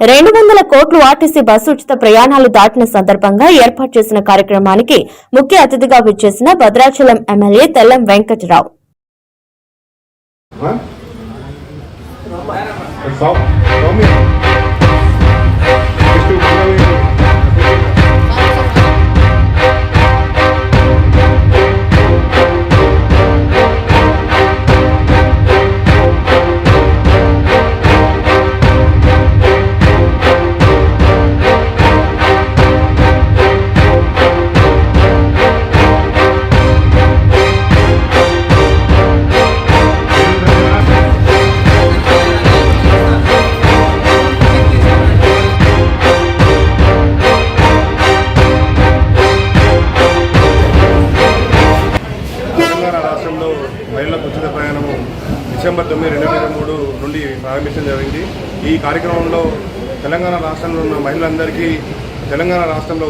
రెండు వందల కోట్లు ఆర్టీసీ బస్సు ఉచిత ప్రయాణాలు దాటిన సందర్భంగా ఏర్పాటు చేసిన కార్యక్రమానికి ముఖ్య అతిథిగా విచ్చేసిన భద్రాచలం ఎమ్మెల్యే తెల్లం వెంకటరావు. Hã? రాష్ట్రంలో మహిళలకు ఉచిత ప్రయాణము డిసెంబర్ తొమ్మిది రెండు వేల మూడు నుండి ప్రారంభించడం జరిగింది. ఈ కార్యక్రమంలో తెలంగాణ రాష్ట్రంలో ఉన్న మహిళలందరికీ తెలంగాణ రాష్ట్రంలో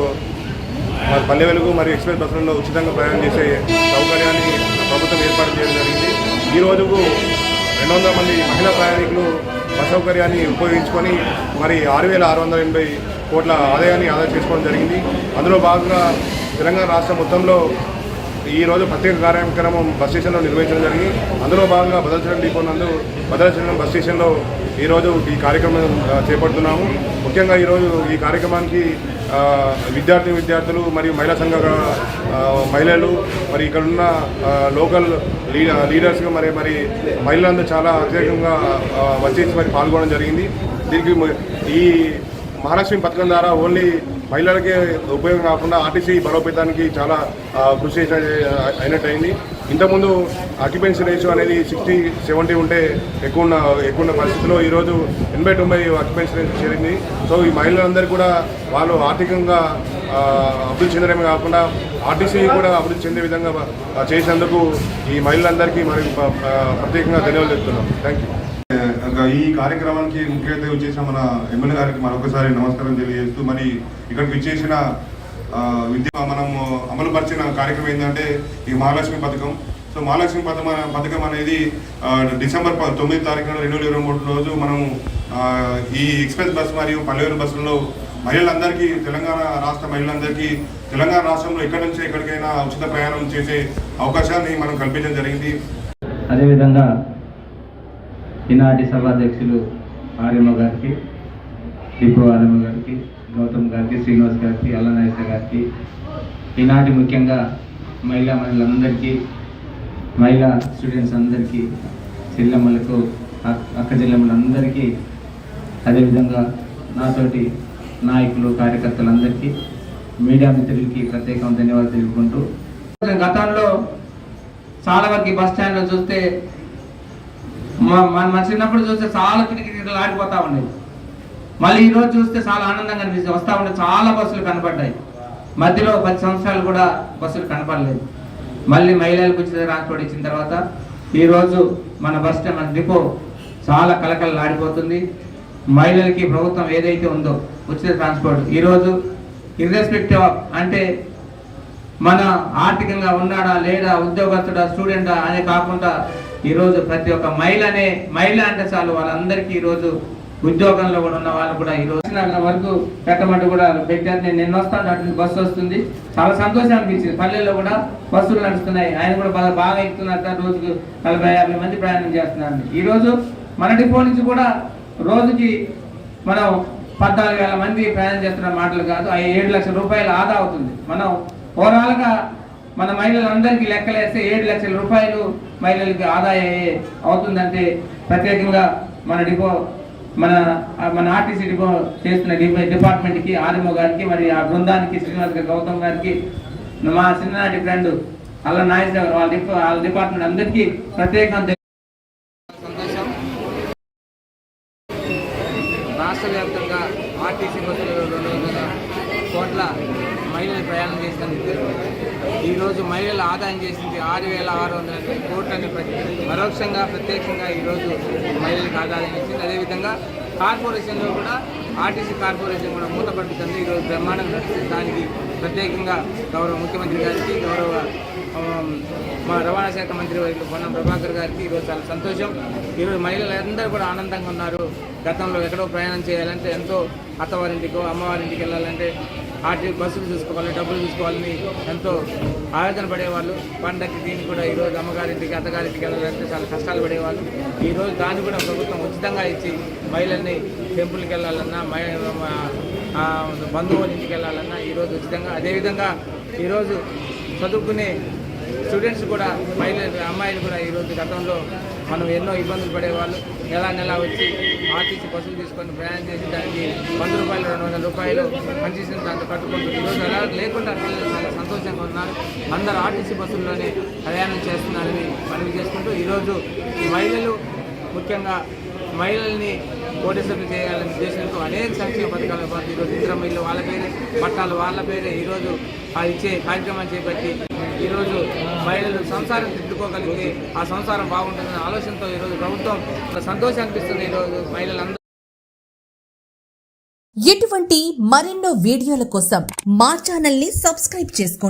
మరి పల్లె వెలుగు మరియు ఎక్స్ప్రెస్ బస్సులలో ఉచితంగా ప్రయాణం చేసే సౌకర్యాన్ని ప్రభుత్వం ఏర్పాటు చేయడం జరిగింది. ఈ రోజుకు రెండు వందల మంది మహిళా ప్రయాణికులు బస్ సౌకర్యాన్ని ఉపయోగించుకొని మరి ఆరు వేల ఆరు వందల ఎనభై కోట్ల ఆదాయాన్ని ఆదా చేసుకోవడం జరిగింది. అందులో భాగంగా తెలంగాణ రాష్ట్రం మొత్తంలో ఈరోజు ప్రత్యేక కార్యక్రమం బస్ స్టేషన్లో నిర్వహించడం జరిగింది. అందులో భాగంగా భద్రాచలం డిపో నందు భద్రాచలం బస్ స్టేషన్లో ఈరోజు ఈ కార్యక్రమం చేపడుతున్నాము. ముఖ్యంగా ఈరోజు ఈ కార్యక్రమానికి విద్యార్థి విద్యార్థులు మరియు మహిళా సంఘ మహిళలు మరి ఇక్కడున్న లోకల్ లీడర్స్గా లీడర్స్ మరి మరి మహిళలందరూ చాలా అత్యధికంగా వచ్చేసి మరి పాల్గొనడం జరిగింది. దీనికి ఈ మహాలక్ష్మి పథకం ద్వారా ఓన్లీ మహిళలకే ఉపయోగం కాకుండా ఆర్టీసీ బలోపేతానికి చాలా కృషి అయినట్టయింది. ఇంతకుముందు ఆక్యుపెన్సీ రేషియో అనేది సిక్స్టీ సెవెంటీ ఉంటే ఎక్కువ ఉన్న ఎక్కువ ఉన్న పరిస్థితిలో ఈరోజు ఎనభై తొంభై ఆక్యుపెన్సీ రేషియో చేరింది. సో ఈ మహిళలందరూ కూడా వాళ్ళు ఆర్థికంగా అభివృద్ధి చెందడమే కాకుండా ఆర్టీసీ కూడా అభివృద్ధి చెందే విధంగా చేసినందుకు ఈ మహిళలందరికీ మరి ప్రత్యేకంగా ధన్యవాదాలు చెప్తున్నాం. థ్యాంక్ యూ ఈ కార్యక్రమానికి ముఖ్య అతిథి వచ్చేసిన మన ఎమ్మెల్యే గారికి మరొకసారి నమస్కారం తెలియజేస్తూ మరి ఇక్కడికి వచ్చేసిన విద్య మనం అమలుపరిచిన కార్యక్రమం ఏంటంటే ఈ మహాలక్ష్మి పథకం. సో మహాలక్ష్మి పథకం పథకం అనేది డిసెంబర్ ప- తొమ్మిది తారీఖున రెండు వేల ఇరవై మూడు రోజు మనం ఈ ఎక్స్ప్రెస్ బస్ మరియు పల్లెవేరు బస్సుల్లో మహిళలందరికీ తెలంగాణ రాష్ట్ర మహిళలందరికీ తెలంగాణ రాష్ట్రంలో ఎక్కడి నుంచి ఎక్కడికైనా ఉచిత ప్రయాణం చేసే అవకాశాన్ని మనం కల్పించడం జరిగింది. అదేవిధంగా ఈనాటి సభాధ్యక్షులు ఆర్యమ్మ గారికి డిపో ఆర్యమ్మ గారికి గౌతమ్ గారికి శ్రీనివాస్ గారికి అల్లనాయస గారికి ఈనాటి ముఖ్యంగా మహిళా మహిళలందరికీ మహిళా స్టూడెంట్స్ అందరికీ చెల్లెమ్మలకు అక్క చెల్లెమ్మలందరికీ అదేవిధంగా నాతోటి నాయకులు కార్యకర్తలందరికీ మీడియా మిత్రులకి ప్రత్యేకంగా ధన్యవాదాలు తెలుపుకుంటూ. గతంలో చాలా వరకు బస్ స్టాండ్లో చూస్తే మన చిన్నప్పుడు చూస్తే చాలా కిటకిటలు ఆడిపోతా ఉండేది మళ్ళీ ఈరోజు చూస్తే చాలా ఆనందంగా అనిపిస్తుంది. వస్తా ఉండే చాలా బస్సులు కనపడ్డాయి. మధ్యలో పది సంవత్సరాలు కూడా బస్సులు కనపడలేదు. మళ్ళీ మహిళలకు ఉచిత ట్రాన్స్పోర్ట్ ఇచ్చిన తర్వాత ఈరోజు మన బస్ స్టాండ్ మన డిపో చాలా కలకలలు ఆడిపోతుంది మహిళలకి ప్రభుత్వం ఏదైతే ఉందో ఉచిత ట్రాన్స్పోర్ట్ ఈరోజు ఇర్రెస్పెక్టివ్ అంటే మన ఆర్థికంగా ఉన్నాడా లేడా ఉద్యోగస్తుడా స్టూడెంటా అనే కాకుండా ఈరోజు ప్రతి ఒక్క మహిళనే మహిళ అంటే చాలు వాళ్ళందరికీ ఈరోజు ఉద్యోగంలో కూడా ఉన్న వాళ్ళు కూడా ఈ రోజు వరకు పెట్టమంటూ కూడా పెట్టారు. నేను నిన్న వస్తాను అటు బస్సు వస్తుంది. చాలా సంతోషం అనిపించింది. పల్లెల్లో కూడా బస్సులు నడుస్తున్నాయి. ఆయన కూడా బాగా బాగా ఎక్కుతున్నారు రోజుకు నలభై యాభై మంది ప్రయాణం చేస్తున్నారు. ఈరోజు మనటి మన డిపో నుంచి కూడా రోజుకి మనం పద్నాలుగు వేల మంది ప్రయాణం చేస్తున్న మాటలు కాదు. ఆ ఏడు లక్షల రూపాయలు ఆదా అవుతుంది. మనం ఓవరాల్గా మన మహిళలందరికీ లెక్కలేస్తే ఏడు లక్షల రూపాయలు మహిళలకి ఆదాయ అవుతుందంటే ప్రత్యేకంగా మన డిపో మన మన ఆర్టీసీ డిపో చేస్తున్న డిపార్ట్మెంట్కి డిపార్ట్మెంట్కి ఆర్ఎంఓ గారికి మరి ఆ బృందానికి శ్రీనివాస్ గారి గౌతమ్ గారికి మా చిన్ననాటి ఫ్రెండ్ అల్ల నాగేశ్వర వాళ్ళ డిపో వాళ్ళ డిపార్ట్మెంట్ అందరికీ ప్రత్యేకంగా సంతోషం రాష్ట్ర వ్యాప్తంగా ఆర్టీసీ బస్సులు రెండు వందల కోట్ల మహిళలు ప్రయాణం చేసినందుకు ఈరోజు మహిళలు ఆదాయం చేసింది ఆరు వేల ఆరు వందల కోట్లని పరోక్షంగా ప్రత్యక్షంగా ఈరోజు మహిళలకు ఆదాయం ఇచ్చింది అదేవిధంగా కార్పొరేషన్లో కూడా ఆర్టీసీ కార్పొరేషన్ కూడా మూతపడుతుంది. ఈరోజు బ్రహ్మాండం నడుస్తుంది. దానికి ప్రత్యేకంగా గౌరవ ముఖ్యమంత్రి గారికి గౌరవ మా రవాణా శాఖ మంత్రి వర్యులు పొన్నం ప్రభాకర్ గారికి ఈరోజు చాలా సంతోషం. ఈరోజు మహిళలందరూ కూడా ఆనందంగా ఉన్నారు. గతంలో ఎక్కడో ప్రయాణం చేయాలంటే ఎంతో అత్తవారింటికో అమ్మవారింటికి వెళ్ళాలంటే ఆటి బస్సులు చూసుకోవాలి డబ్బులు చూసుకోవాలని ఎంతో ఆవేదన పడేవాళ్ళు. పండగకి దీనికి కూడా ఈరోజు అమ్మగారింటికి అత్తగారింటికి వెళ్ళాలంటే చాలా కష్టాలు పడేవాళ్ళు. ఈరోజు దాన్ని కూడా ప్రభుత్వం ఉచితంగా ఇచ్చి మహిళల్ని టెంపుల్కి వెళ్ళాలన్నా మహి- బంధువుల ఇంటికి వెళ్ళాలన్నా ఈరోజు ఉచితంగా. అదేవిధంగా ఈరోజు చదువుకునే స్టూడెంట్స్ కూడా మహిళలు అమ్మాయిలు కూడా ఈరోజు గతంలో మనం ఎన్నో ఇబ్బందులు పడేవాళ్ళు. నెల నెల వచ్చి ఆర్టీసీ బస్సులు తీసుకొని ప్రయాణం చేసి దానికి వంద రూపాయలు రెండు వందల రూపాయలు కన్సెషన్ దాంట్లో కట్టుకుంటూ ఈరోజు అలా లేకుండా పిల్లలు చాలా సంతోషంగా ఉన్నారు. అందరూ ఆర్టీసీ బస్సుల్లోనే ప్రయాణం చేస్తున్నారని మనవి చేసుకుంటూ ఈరోజు మహిళలు ముఖ్యంగా మహిళల్ని కోటేశ్వరులు చేయాలనే ఉద్దేశంతో అనేక సంక్షేమ పథకాల పాటు ఈరోజు ఇంద్రమ్మ వాళ్ళ పేరే పట్టాలు వాళ్ళ పేరే ఈరోజు ఇచ్చే కార్యక్రమాలు చేపట్టి ఈరోజు మహిళలు సంసారం తిట్టుకోగలిగి ఆ సంసారం బాగుంటుందనే ఆలోచనతో ఈరోజు ప్రభుత్వం సంతోషం అనిపిస్తుంది ఈరోజు మహిళలందరూ. ఇటువంటి మరెన్నో వీడియోల కోసం మా ఛానల్ని సబ్స్క్రైబ్ చేసుకోండి.